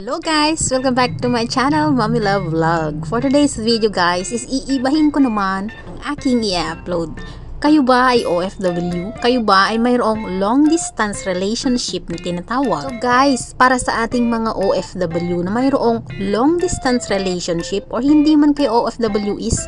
Hello guys! Welcome back to my channel, Mommy Love Vlog. For today's video guys, is iibahin ko naman ang aking i-upload. Kayo ba ay OFW? Kayo ba ay mayroong long distance relationship na tinatawag? So guys, para sa ating mga OFW na mayroong long distance relationship or hindi man kayo OFW is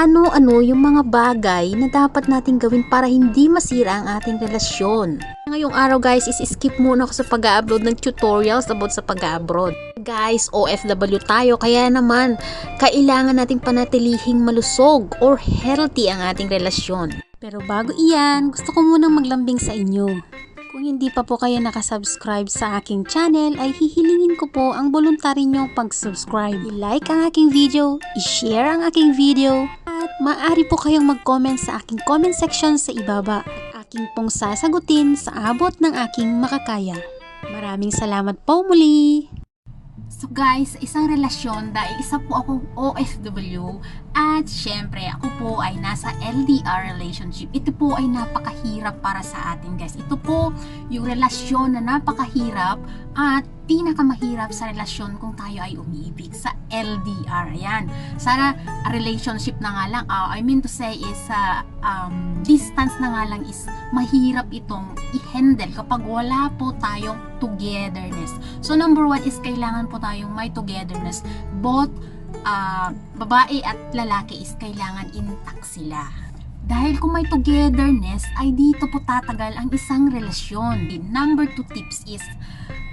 ano-ano yung mga bagay na dapat nating gawin para hindi masira ang ating relasyon. Ngayong araw guys is skip muna ako sa pag-upload ng tutorials about sa pag-abroad. Guys, OFW tayo kaya naman kailangan nating panatilihing malusog or healthy ang ating relasyon. Pero bago iyan, gusto ko munang maglambing sa inyo. Kung hindi pa po kayo nakasubscribe sa aking channel, ay hihilingin ko po ang voluntary nyong pag-subscribe. I-like ang aking video, i-share ang aking video, at maaari po kayong mag-comment sa aking comment section sa ibaba. At aking pong sasagutin sa abot ng aking makakaya. Maraming salamat po muli! So guys, isang relasyon dahil isa po akong OFW at syempre ako po ay nasa LDR relationship. Ito po ay napakahirap para sa atin guys. Ito po yung relasyon na napakahirap at pinakamahirap sa relasyon kung tayo ay umiibig sa LDR. Ayan. Sana relationship na nga lang, ah, I mean to say is ah, um, distance na nga lang is mahirap itong i-handle kapag wala po tayong togetherness. So number one is kailangan po tayong may togetherness. Both ah, babae at lalaki is kailangan intact sila. Dahil kung may togetherness, ay dito po tatagal ang isang relasyon. Number two tips is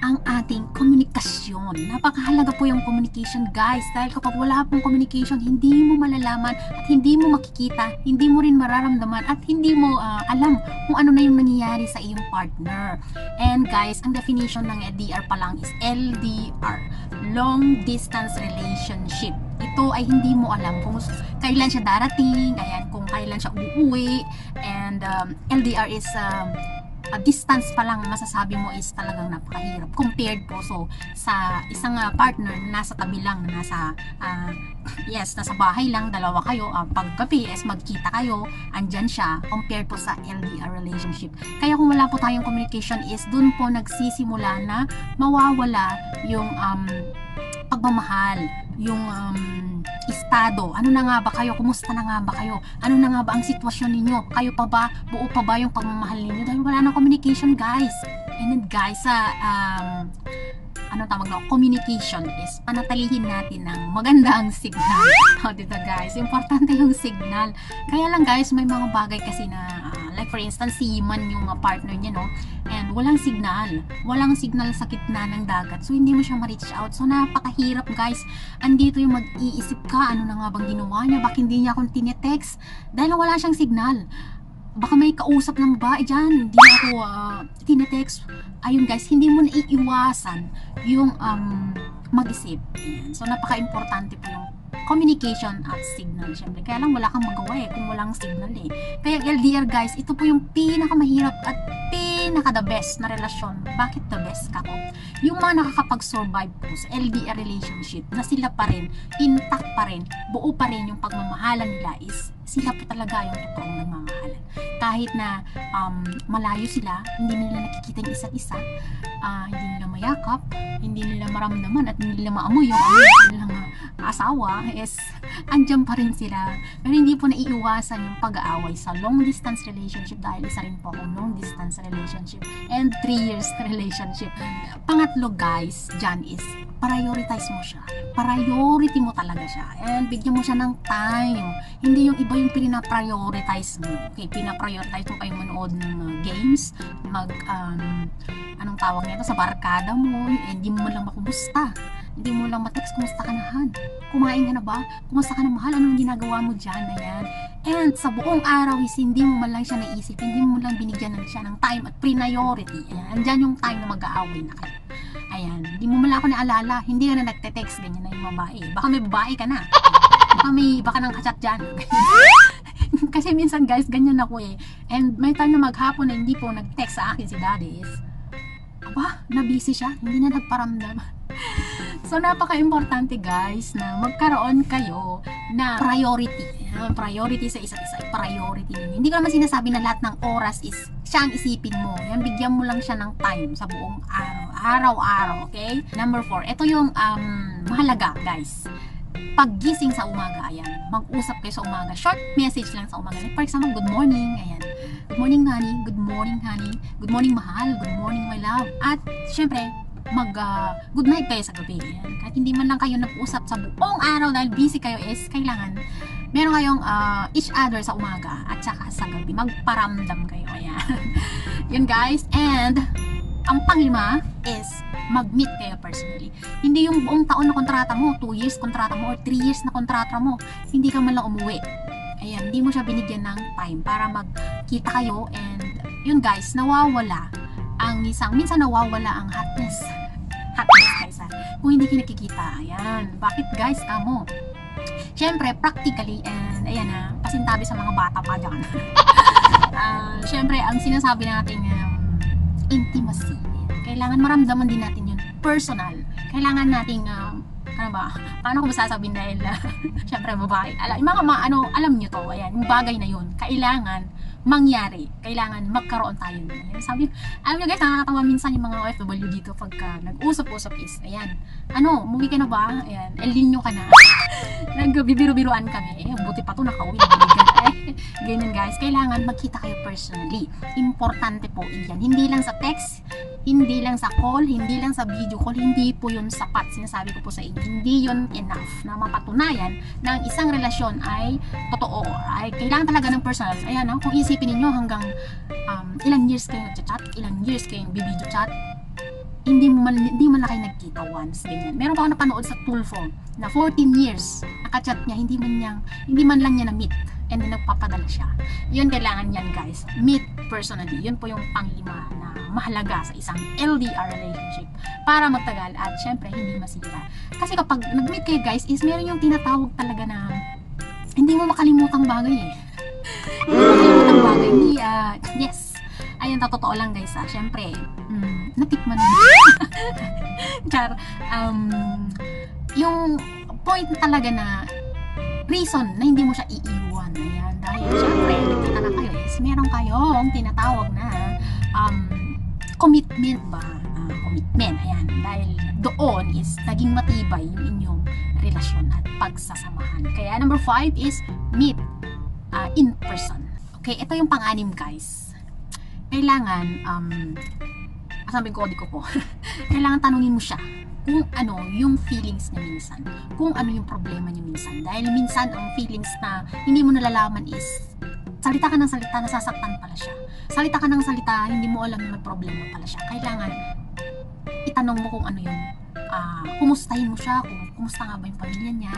ang ating komunikasyon. Napakahalaga po yung communication guys dahil kapag wala pong communication, hindi mo malalaman at hindi mo makikita, hindi mo rin mararamdaman at hindi mo ah, alam kung ano na yung nangyayari sa iyong partner. And guys, ang definition ng LDR pa lang is LDR, long distance relationship. Ito ay hindi mo alam kung kailan siya darating, ayan, kung kailan siya uuwi, and um, LDR is um, a distance pa lang masasabi mo is talagang napakahirap compared po so sa isang ah, partner na nasa tabi lang na nasa ah, yes nasa bahay lang dalawa kayo uh, paggabi is magkita kayo andyan siya compared po sa LDR relationship. Kaya kung wala po tayong communication is dun po nagsisimula na mawawala yung um, pagmamahal yung um, estado. Ano na nga ba kayo? Kumusta na nga ba kayo? Ano na nga ba ang sitwasyon ninyo? Kayo pa ba? Buo pa ba yung pagmamahal ninyo? Dahil wala nang communication, guys. And then, guys, sa um, ano tawag na, communication is panatalihin natin ng magandang signal. O, dito guys, importante yung signal. Kaya lang guys, may mga bagay kasi na, ah, like for instance, si man yung ah, partner niya, no? And walang signal. Walang signal sa gitna ng dagat. So, hindi mo siya ma-reach out. So, napakahirap guys. Andito yung mag-iisip ka, ano na nga bang ginawa niya? Bakit hindi niya akong tinetext? Dahil wala siyang signal baka may kausap ng babae dyan, hindi ako uh, tinetext. Ayun guys, hindi mo na iiwasan yung um, mag-isip. Ayan. So, napaka-importante po yung communication at signal. Siyempre, kaya lang wala kang magawa eh kung walang signal eh. Kaya LDR guys, ito po yung pinakamahirap at pinaka the best na relasyon. Bakit the best ka ko? Yung mga nakakapag-survive po sa LDR relationship na sila pa rin, intact pa rin, buo pa rin yung pagmamahalan nila is sila po talaga yung totoong nagmamahalan. Kahit na um, malayo sila, hindi nila nakikita yung isa't isa, ah, hindi nila mayakap, hindi nila maramdaman at hindi nila maamoy yung amoy ng kanilang asawa is andyan pa rin sila. Pero hindi po naiiwasan yung pag-aaway sa long distance relationship dahil isa rin po akong long distance relationship and 3 years relationship. Pangatlo guys, dyan is prioritize mo siya. Priority mo talaga siya. And bigyan mo siya ng time. Hindi yung iba yung pinaprioritize mo. Okay, pinaprioritize mo kayo manood ng uh, games, mag, um, anong tawag nito, sa barkada mo, eh, hindi mo lang makumusta. Hindi mo lang matext, kumusta ka na han? Kumain ka na ba? Kumusta ka na mahal? Anong ginagawa mo dyan? Ayan. And sa buong araw is hindi mo man lang siya naisip, hindi mo lang binigyan ng siya ng time at priority. Ayan. Andyan yung time na mag-aaway na kayo. Ayan. Hindi mo man lang ako naalala. Hindi ka na nagte-text. Ganyan na yung babae. Baka may babae ka na. Baka may, baka nang kachat dyan. Kasi minsan guys, ganyan ako eh. And may time na maghapon na hindi po nag-text sa akin si daddy aba, na-busy siya. Hindi na nagparamdam. So, napaka-importante guys na magkaroon kayo na priority. Priority sa isa't isa. Priority ninyo. Hindi ko naman sinasabi na lahat ng oras is siya ang isipin mo. Yan, bigyan mo lang siya ng time sa buong araw. Araw-araw, okay? Number four, ito yung um, mahalaga guys. Paggising sa umaga, ayan, mag-usap kayo sa umaga. Short message lang sa umaga. Like, for example, good morning, ayan. Morning, honey. Good morning, honey. Good morning, mahal. Good morning, my love. At, syempre, mag uh, good night kayo sa gabi. Kahit hindi man lang kayo nag-usap sa buong araw dahil busy kayo is kailangan meron kayong uh, each other sa umaga at saka sa gabi. Magparamdam kayo. Ayan. Yun guys. And ang panglima is mag-meet kayo personally. Hindi yung buong taon na kontrata mo, 2 years kontrata mo or 3 years na kontrata mo, hindi ka man lang umuwi. Ayan, hindi mo siya binigyan ng time para magkita kayo and yun guys, nawawala ang isang, minsan nawawala ang hotness. Hotness guys ha. Kung hindi kayo nakikita, ayan. Bakit guys, kamo? Siyempre, practically, and ayan ha, pasintabi sa mga bata pa dyan. Ah, Siyempre, ang sinasabi natin um, intimacy. Kailangan maramdaman din natin yun. Personal. Kailangan nating um, ano ba, paano ko masasabihin dahil uh, syempre babae. Ala, yung mga ma, ano, alam nyo to, ayan, yung bagay na yun, kailangan mangyari. Kailangan magkaroon tayo nun. Ayan, sabi, alam nyo guys, nakakatawa minsan yung mga OFW dito pagka nag-usap-usap is, ayan, ano, umuwi ka na ba? Ayan, El Nino ka na. Nagbibiru-biruan kami. Eh, buti pa to, nakauwi. Eh, ganyan guys, kailangan magkita kayo personally. Importante po iyan. Hindi lang sa text, hindi lang sa call, hindi lang sa video call, hindi po yun sapat. Sinasabi ko po sa inyo, hindi yun enough na mapatunayan na ang isang relasyon ay totoo. Ay kailangan talaga ng personal. Ayan, no? kung isipin ninyo hanggang um, ilang years kayo nagchat, ilang years kayo video chat, hindi mo man, hindi man na kayo nagkita once, ganyan. Meron pa ako napanood sa Tulfo na 14 years, nakachat niya, hindi man niyang, hindi man lang niya na-meet and then nagpapadala siya. Yun kailangan yan guys. Meet personally. Yun po yung panglima na mahalaga sa isang LDR relationship para magtagal at syempre hindi masira. Kasi kapag nag-meet kayo guys is meron yung tinatawag talaga na hindi mo makalimutang bagay eh. hindi mo makalimutang bagay. Hindi, ah, yes. Ayun, totoo lang guys ah. Syempre, mm, natikman mo. Char, um, yung point talaga na reason na hindi mo siya iiwan. Ayan, dahil syempre, nagkita na kayo is meron kayong tinatawag na um, commitment ba? Ah, commitment, ayan. Dahil doon is naging matibay yung inyong relasyon at pagsasamahan. Kaya number five is meet ah, in person. Okay, ito yung pang-anim guys. Kailangan, um, sabi ko, ko po, kailangan tanungin mo siya kung ano yung feelings niya minsan. Kung ano yung problema niya minsan. Dahil minsan ang feelings na hindi mo nalalaman is salita ka ng salita, nasasaktan pala siya. Salita ka ng salita, hindi mo alam na may problema pala siya. Kailangan itanong mo kung ano yung ah, kumustahin mo siya, kung kumusta nga ba yung pamilya niya,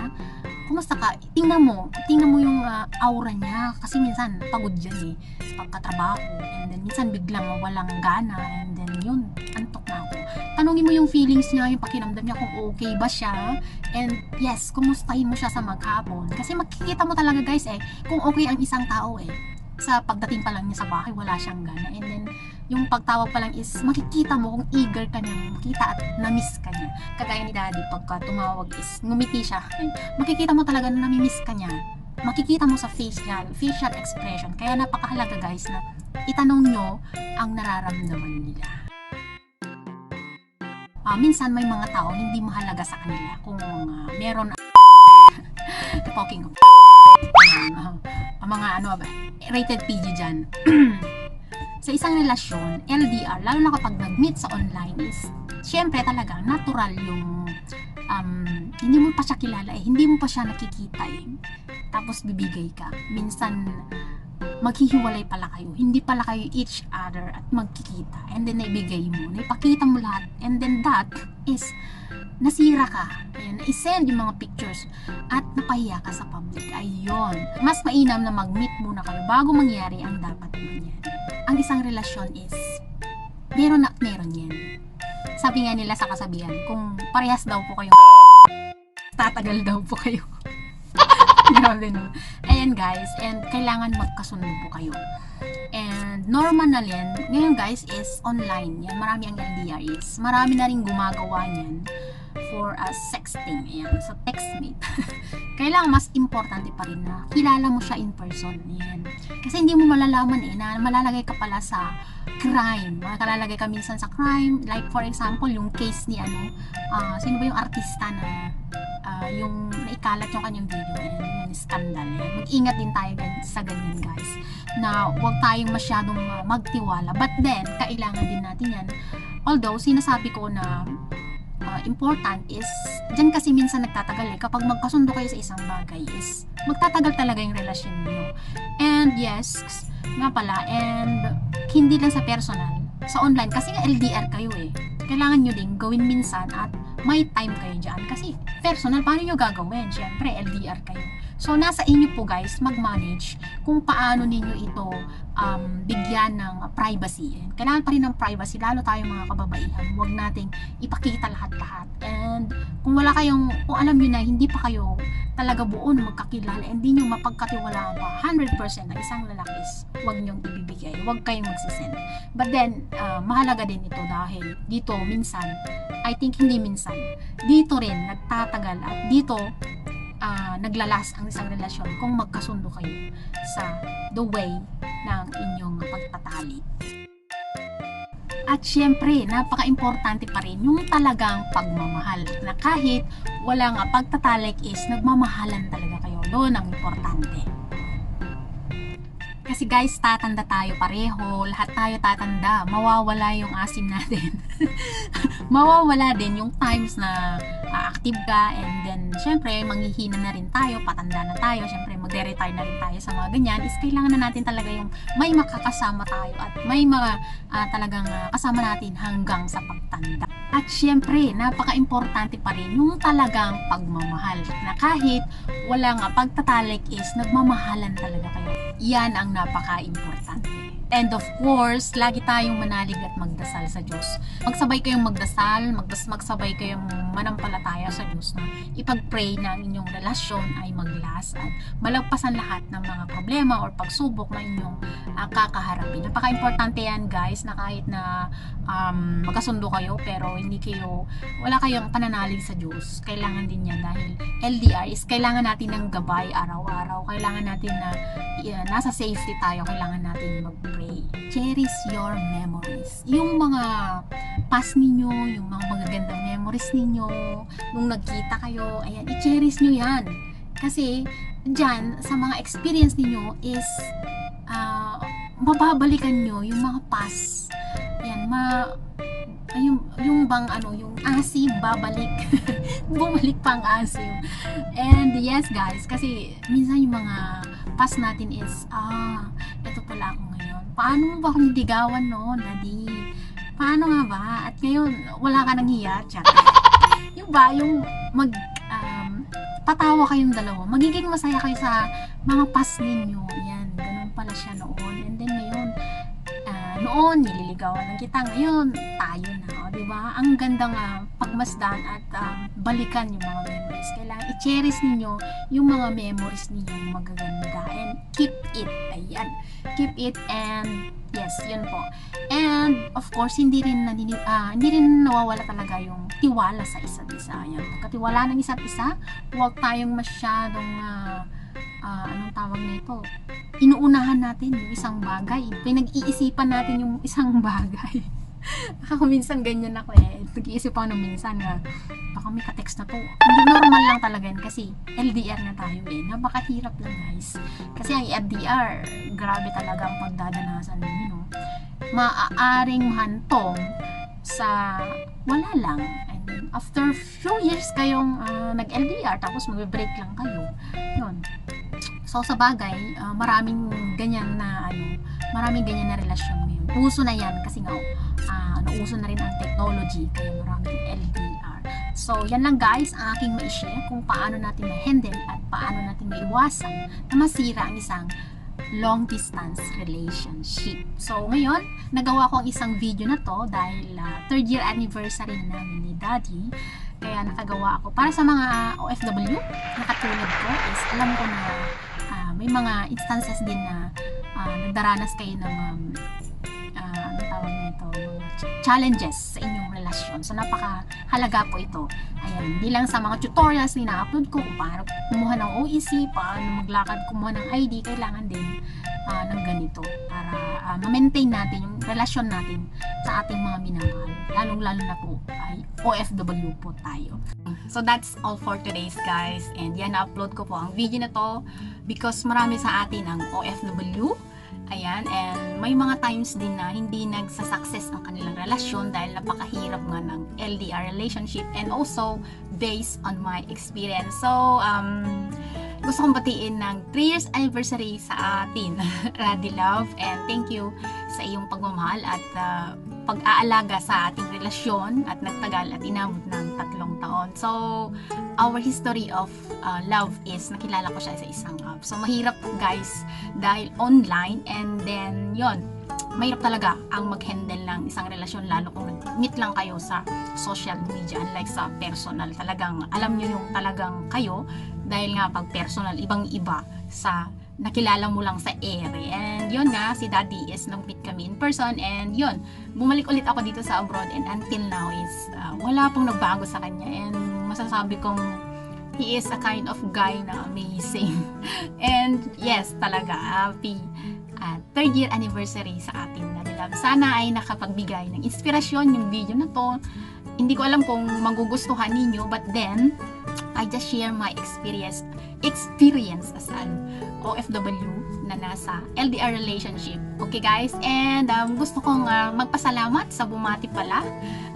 kumusta ka, tingnan mo, tingnan mo yung ah, aura niya, kasi minsan pagod yan eh, pagkatrabaho, and then minsan biglang walang gana, and then yun, antok na ako. Tanungin mo yung feelings niya, yung pakiramdam niya, kung okay ba siya, and yes, kumustahin mo siya sa maghapon, kasi makikita mo talaga guys eh, kung okay ang isang tao eh, sa pagdating pa lang niya sa bahay, wala siyang gana, and then yung pagtawag pa lang is makikita mo kung eager ka niya makita at na-miss ka niya. Kagaya ni daddy, pagka tumawag is ngumiti siya. Makikita mo talaga na nami-miss ka niya. Makikita mo sa facial, facial expression. Kaya napakahalaga guys na itanong nyo ang nararamdaman nila. Ah, minsan may mga tao hindi mahalaga sa kanila kung ah, meron talking ko. Ah, ang mga ano ba, rated PG dyan. sa isang relasyon, LDR, lalo na kapag nag-meet sa online is, syempre talaga, natural yung, um, hindi mo pa siya kilala eh, hindi mo pa siya nakikita eh. Tapos bibigay ka. Minsan, maghihiwalay pala kayo. Hindi pala kayo each other at magkikita. And then, naibigay mo. Naipakita mo lahat. And then, that is, nasira ka. Ayan, na-send yung mga pictures at napahiya ka sa public. Ayun. Mas mainam na mag-meet muna kayo bago mangyari ang dapat mangyari. Ang isang relasyon is meron na meron yan. Sabi nga nila sa kasabihan, kung parehas daw po kayo tatagal daw po kayo. Grabe no. Ayan guys, and kailangan magkasundo po kayo. And normal na yan, ngayon guys is online. Yan, marami ang LDR is. Marami na rin gumagawa niyan for a sexting. Ayan, so textmate. Kailangan mas importante pa rin na kilala mo siya in person. Ayan. Kasi hindi mo malalaman eh na malalagay ka pala sa crime. Makalalagay ka minsan sa crime. Like for example, yung case ni ano, ah, sino ba yung artista na ah, yung naikalat yung kanyang video and yung scandal. Ayan. Mag-ingat din tayo sa ganyan guys na huwag tayong masyadong ah, magtiwala. But then, kailangan din natin yan. Although, sinasabi ko na uh, important is, dyan kasi minsan nagtatagal eh. Kapag magkasundo kayo sa isang bagay is, magtatagal talaga yung relasyon niyo. And yes, nga pala, and hindi lang sa personal, sa online, kasi nga LDR kayo eh. Kailangan nyo din gawin minsan at may time kayo dyan. Kasi personal, paano nyo gagawin? Siyempre, LDR kayo. So, nasa inyo po guys, mag-manage kung paano ninyo ito um, bigyan ng privacy. Kailangan pa rin ng privacy, lalo tayong mga kababaihan. Huwag nating ipakita lahat-lahat. And kung wala kayong, kung alam nyo na hindi pa kayo talaga buo na magkakilala, hindi nyo mapagkatiwalaan pa 100% ng isang lalaki huwag nyong ibibigay. Huwag kayong magsisend. But then, uh, mahalaga din ito dahil dito minsan, I think hindi minsan, dito rin nagtatagal at dito ah, naglalas ang isang relasyon kung magkasundo kayo sa the way ng inyong pagtatali. At syempre, napaka-importante pa rin yung talagang pagmamahal. Na kahit walang pagtatalik is nagmamahalan talaga kayo. Doon ang importante. Kasi guys, tatanda tayo pareho, lahat tayo tatanda, mawawala yung asim natin. mawawala din yung times na ah, active ka and then syempre manghihina na rin tayo, patanda na tayo, syempre magre-retire na rin tayo sa mga ganyan, is kailangan na natin talaga yung may makakasama tayo at may mga ah, talagang ah, kasama natin hanggang sa pagtanda. At syempre, napaka-importante pa rin yung talagang pagmamahal na kahit walang ah, pagtatalik is nagmamahalan talaga kayo. Yan ang napaka-importante. And of course, lagi tayong manalig at magdasal sa Diyos. Magsabay kayong magdasal, magdas magsabay kayong manampalataya sa Diyos na ipag-pray na ang inyong relasyon ay mag-last at malagpasan lahat ng mga problema or pagsubok na inyong ah, kakaharapin. Napaka-importante yan guys na kahit na um, magkasundo kayo pero hindi kayo, wala kayong pananalig sa Diyos. Kailangan din yan dahil LDR is kailangan natin ng gabay araw-araw. Kailangan natin na yeah, nasa safety tayo, kailangan natin mag-pray. Cherish your memories. Yung mga past ninyo, yung mga magagandang memories ninyo, nung nagkita kayo, ayan, i-cherish nyo yan. Kasi, dyan, sa mga experience ninyo is, ah, mababalikan nyo yung mga past. Ayan, ma, yung, yung bang ano, yung asim, babalik. Bumalik pa ang asim. And yes guys, kasi minsan yung mga past natin is, ah, ito pala ako ngayon. Paano mo ba ako niligawan noon, Daddy? Paano nga ba? At ngayon, wala ka nang hiya, chat. yung ba, yung mag, tatawa kayong dalawa. Magiging masaya kayo sa mga past ninyo. Yan, ganun pala siya noon. And then ngayon, ah, noon, nililigawan lang kita. Ngayon, tayo na. O, diba? Ang gandang ah, pagmasdan at ah, balikan yung mga memories. Kailangan i-cherish ninyo yung mga memories ninyo magaganda. And keep it. Ayan. Keep it and yes, yun po. And of course, hindi rin nanini, ah, hindi rin nawawala talaga yung tiwala sa isa't isa. Ayan. Pagkatiwala ng isa't isa, huwag tayong masyadong ah, ah, anong tawag nito? Inuunahan natin yung isang bagay. Pinag-iisipan natin yung isang bagay. Ako minsan ganyan ako eh. Nag-iisip ako nung minsan na baka may ka-text na to. Hindi normal lang talaga yan kasi LDR na tayo eh. Napakahirap lang guys. Kasi ang LDR, grabe talaga ang pagdadanasan ninyo. No? Maaaring mahantong sa wala lang. And then, after few years kayong ah, nag-LDR, tapos mag-break lang kayo. Yun. So, sa bagay, ah, maraming ganyan na, ano, maraming ganyan na relasyon ngayon. Uso na yan kasi nga, ah, nauso na rin ang technology, kaya maraming LDR. So, yan lang guys, ang aking ma-share kung paano natin ma-handle at paano natin maiwasan na masira ang isang long distance relationship. So, ngayon, nagawa ko ang isang video na to dahil ah, third year anniversary na namin ni Daddy. Kaya nakagawa ako para sa mga OFW na katulad ko is alam ko na ah, may mga instances din na ah, nagdaranas kayo ng um, challenges sa inyong relasyon. So, napakahalaga po ito. Ayan, hindi lang sa mga tutorials na ina-upload ko kung paano kumuha ng OEC, paano maglakad, kumuha ng ID, kailangan din ah, ng ganito para ah, ma-maintain natin yung relasyon natin sa ating mga minamahal. Lalong-lalo na po ay OFW po tayo. So that's all for today's guys. And yan, na-upload ko po ang video na to because marami sa atin ang OFW. Ayan, and may mga times din na hindi nagsasucess ang kanilang relasyon dahil napakahirap nga ng LDR relationship and also based on my experience. So, um, gusto kong batiin ng 3 years anniversary sa atin, Raddy Love, and thank you sa iyong pagmamahal at uh, pag-aalaga sa ating relasyon at nagtagal at inabot ng tatlong taon. So, our history of uh, love is nakilala ko siya sa isang app. So, mahirap guys dahil online and then yon mahirap talaga ang mag-handle ng isang relasyon lalo kung nag-meet lang kayo sa social media unlike sa personal. Talagang alam nyo yung talagang kayo dahil nga pag personal, ibang iba sa nakilala mo lang sa ere. And yun nga, si Daddy is nag-meet kami in person and yun, bumalik ulit ako dito sa abroad and until now is uh, wala pong nagbago sa kanya and masasabi kong he is a kind of guy na amazing. and yes, talaga, happy uh, third year anniversary sa ating Daddy Love. Sana ay nakapagbigay ng inspirasyon yung video na to. Hindi ko alam kung magugustuhan ninyo but then I just share my experience experience as an OFW na nasa LDR relationship. Okay guys, and um, gusto kong uh, magpasalamat sa bumati pala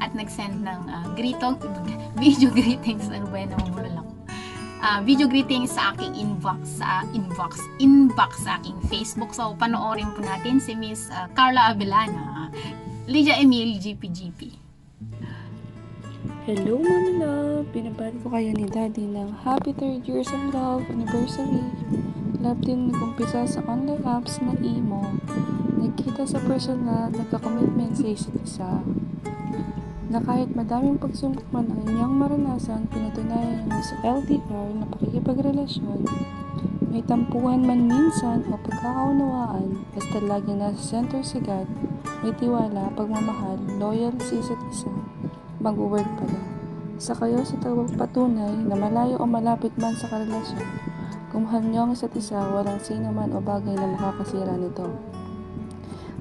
at nag-send ng uh, greetong, video greetings, ano ba yan, namumulol ako. Uh, video greetings sa aking inbox sa inbox inbox sa aking Facebook. So panoorin po natin si Miss uh, Carla Abelana, Lydia Emil GPGP. Hello, Mami Love! Binabati ko kayo ni Daddy ng Happy 3rd Years of Love Anniversary. Love din nag-umpisa sa online apps na emo. Nagkita sa personal, nagka-commitment sa isa't isa. Na kahit madaming pagsubok man ang inyong maranasan, pinatunayan niyo sa LDR na pakikipagrelasyon. May tampuhan man minsan o pagkakaunawaan, basta laging nasa center si God, may tiwala, pagmamahal, loyal sa isa't isa mag-work pala. Sa kayo sa patunay na malayo o malapit man sa karelasyon, kung mahal niyo ang isa't isa, walang sino man o bagay na makakasira nito.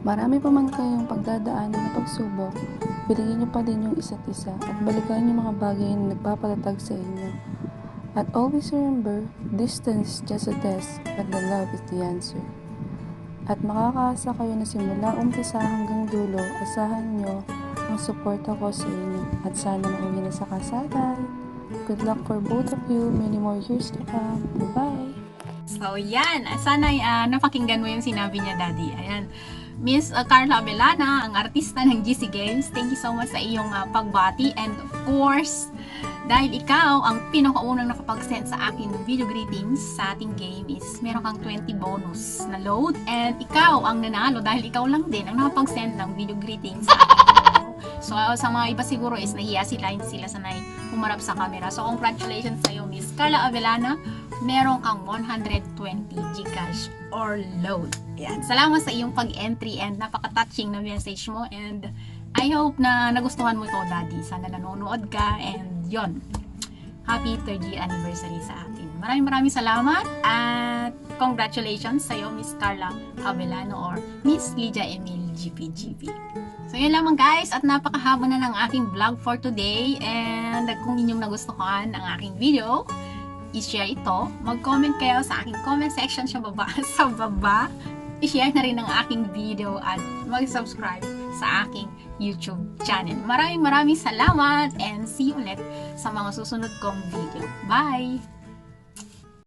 Marami pa man kayong pagdadaanan na pagsubok, bilingin niyo pa din yung isa't isa at balikan yung mga bagay na nagpapatatag sa inyo. At always remember, distance is just a test, but the love is the answer. At makakaasa kayo na simula umpisa hanggang dulo, asahan nyo ang suporta ko sa inyo at sana mauwi na sa kasalan. Good luck for both of you. Many more years to come. Bye-bye! So, yan. Sana uh, napakinggan mo yung sinabi niya, Daddy. Ayan. Miss uh, Carla Abelana, ang artista ng GC Games. Thank you so much sa iyong uh, pagbati. And of course, dahil ikaw ang pinakaunang nakapag-send sa akin ng video greetings sa ating game is meron kang 20 bonus na load. And ikaw ang nanalo dahil ikaw lang din ang nakapag-send ng video greetings sa. So, sa mga iba siguro is nahiya sila, hindi sila sanay humarap sa camera. So, congratulations sa iyo, Miss Carla Avellana. Meron kang 120 Gcash or load. Ayan. Salamat sa iyong pag-entry and napaka-touching na message mo. And I hope na nagustuhan mo ito, Daddy. Sana nanonood ka. And yon Happy 3rd year anniversary sa atin. Maraming maraming salamat at congratulations sa iyo, Miss Carla Avellano or Miss Lydia Emil GPGP. So yun lamang guys at napakahaba na ng aking vlog for today and kung inyong nagustuhan ang aking video, i-share ito. Mag-comment kayo sa aking comment section sa baba. sa baba. I-share na rin ang aking video at mag-subscribe sa aking YouTube channel. Maraming maraming salamat and see you ulit sa mga susunod kong video. Bye!